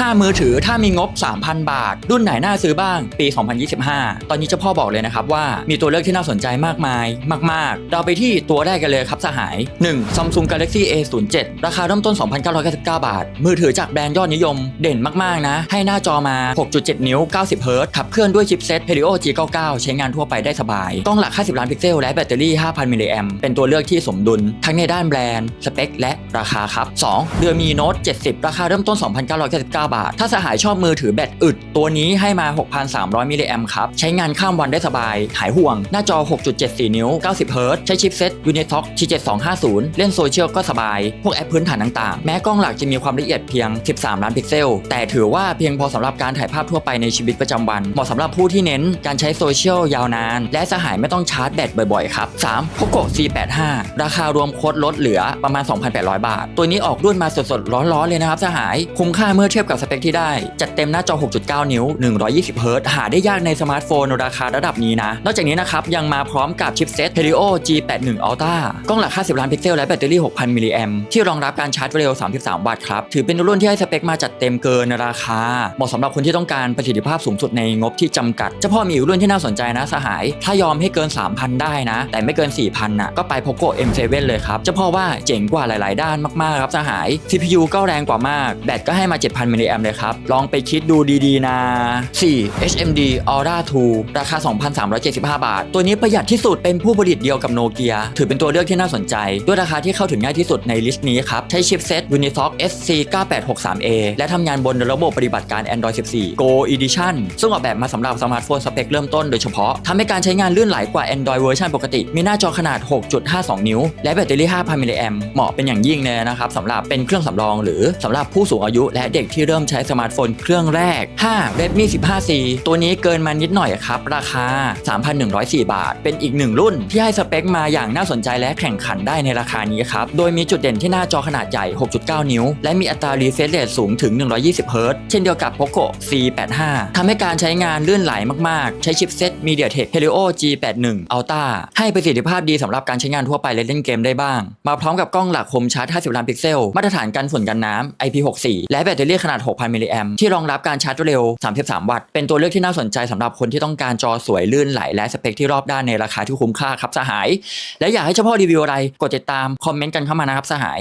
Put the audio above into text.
5มือถือถ้ามีงบ 3,000 บาท รุ่นไหนน่าซื้อบ้าง ปี 2025 ตอนนี้เจ้าพ่อบอกเลยนะครับว่ามีตัวเลือกที่น่าสนใจมากมายมาก ๆ เราไปที่ตัวแรกกันเลยครับสหาย 1. Samsung Galaxy A07 ราคาเริ่มต้น 2,999 บาท มือถือจากแบรนด์ยอดนิยม เด่นมาก ๆ นะ ให้หน้าจอมา 6.7 นิ้ว 90เฮิรตขับเคลื่อนด้วยชิปเซ็ต Helio G99 ใช้งานทั่วไปได้สบาย กล้องหลัก 50 ล้านพิกเซล และแบตเตอรี่ 5,000 มิลลิแอมเป็นตัวเลือกที่สมดุล ทั้งในด้านแบรนด์ สเปค และราคาครับ 2. เรือมีโน้ต70 ราคาเริ่มต้น 2,999 บาท ถ้าสหายชอบมือถือแบตอึด ตัวนี้ให้มา 6,300มิลลิแอมครับ ใช้งานข้ามวันได้สบาย หายห่วง หน้าจอ 6.74 นิ้ว 90 เฮิรตใช้ชิปเซ็ต Unisoc T7250 เล่นโซเชียลก็สบาย พวกแอปพื้นฐานต่างๆ แม้กล้องหลักจะมีความละเอียดเพียง 13 ล้านพิกเซล แต่ถือว่าเพียงพอสำหรับการถ่ายภาพทั่วไปในชีวิตประจำวัน เหมาะสำหรับผู้ที่เน้นการใช้โซเชียลยาวนาน และสหายไม่ต้องชาร์จแบตบ่อยๆครับ 3. Poco C85 ราคารวมโค้ดลดเหลือประมาณ 2,800 บาท ตัวนี้ออกรุ่นมาสดๆร้อนๆเลยนะครับสหาย คุ้มค่าเมื่อเทียบกับสเปคที่ได้ จัดเต็มหน้าจอ 6.9 นิ้ว 120เฮิรต์หาได้ยากในสมาร์ทโฟนราคาระดับนี้นะ นอกจากนี้นะครับ ยังมาพร้อมกับชิปเซ็ต Helio G81 Ultra กล้องหลัก 50 ล้านพิกเซลและแบตเตอรี่ 6,000 มิลลิแอมที่รองรับการชาร์จเร็ว 33 วัตต์ครับ ถือเป็นรุ่นที่ให้สเปคมาจัดเต็มเกินราคา เหมาะสำหรับคนที่ต้องการประสิทธิภาพสูงสุดในงบที่จำกัดเจ้าพ่อมีอีกรุ่นที่น่าสนใจนะสหาย ถ้ายอมให้เกิน 3,000 ได้นะ แต่ไม่เกิน 4,000น่ะก็ไป Poco M7 เลยครับเจ้าพ่อว่าเจ๋งกว่าหลาย ๆ ด้านมากๆครับสหาย CPU ก็แรงกว่ามากแบตก็ให้มา 7,000มิลลิแอมเลยครับ ลองไปคิดดูดีๆนะ 4. HMD Aura 2 ราคา 2,375 บาท ตัวนี้ประหยัดที่สุดเป็นผู้ผลิตเดียวกับโนเกียถือเป็นตัวเลือกที่น่าสนใจ ด้วยราคาที่เข้าถึงง่ายที่สุดในลิสต์นี้ครับ ใช้ชิปเซ็ต Unisoc SC9863A และทำงานบนระบบปฏิบัติการ Android 14 Go Edition ซึ่งออกแบบมาสำหรับสมาร์ทโฟนสเปคเริ่มต้นโดยเฉพาะทำให้การใช้งานลื่นไหลกว่า Android เวอร์ชันปกติ มีหน้าจอขนาด 6.52 นิ้ว และแบตเตอรี่ 5,000 มิลลิแอมเหมาะเป็นอย่างยิ่งเลยนะครับสำหรับเป็นเครื่องสำรองหรือสำหรับผู้สูงอายุและเด็กที่เริ่มใช้สมาร์ทโฟนเครื่องแรก 5. Redmi 15C ตัวนี้เกินมานิดหน่อยครับ ราคา 3,104 บาท เป็นอีกหนึ่งรุ่น ที่ให้สเปคมาอย่างน่าสนใจและแข่งขันได้ในราคานี้ครับ โดยมีจุดเด่นที่หน้าจอขนาดใหญ่ 6.9 นิ้ว และมีอัตรา refresh rate สูงถึง 120เฮิรตซ์เช่นเดียวกับ Poco C85 ทำให้การใช้งานลื่นไหลมากๆ ใช้ชิปเซ็ต MediaTek Helio G81 Ultra ให้ประสิทธิภาพดีสำหรับการใช้งานทั่วไปและเล่นเกมได้บ้าง มาพร้อมกับกล้องหลักคมชัด 50 ล้านพิกเซล มาตรฐานกันฝุ่นกันน้ำ IP64 และแบตเตอรี่ขนาด6,000 มิลลิแอมที่รองรับการชาร์จเร็ว 33 วัตต์ เป็นตัวเลือกที่น่าสนใจสำหรับคนที่ต้องการจอสวยลื่นไหล และสเปคที่รอบด้านในราคาที่คุ้มค่าครับสหาย และอยากให้เฉพาะรีวิวอะไร กดติดตามคอมเมนต์กันเข้ามานะครับสหาย